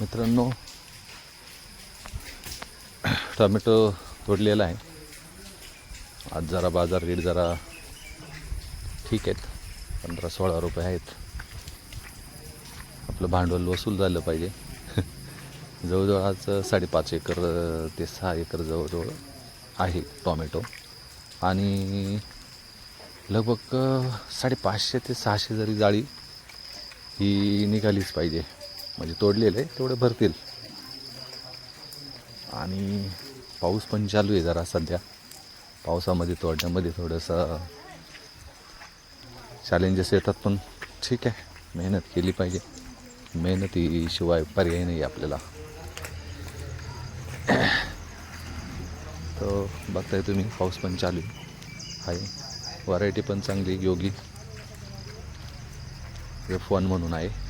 मित्रांनो टोमॅटो तोडलेला आहे. आज जरा बाजार रेट जरा ठीक आहेत. पंधरा सोळा रुपये आहेत. आपलं भांडवल वसूल झालं पाहिजे. जवळजवळ आज साडेपाच एकर ते सहा एकर जवळजवळ आहे टॉमॅटो. आणि लगभग साडेपाचशे ते सहाशे जरी जाळी ही निघालीच पाहिजे. म्हणजे तोडलेले तेवढे भरतील. आणि पाऊस पण चालू आहे जरा सध्या. पावसामध्ये तोडण्यामध्ये थोडंसं चॅलेंजेस येतात पण ठीक आहे. मेहनत केली पाहिजे. मेहनतीशिवाय पर्याय नाही आपल्याला. तर बघताय तुम्ही पाऊस पण चालू आहे. व्हरायटी पण चांगली योगी. एफ वन म्हणून आहे.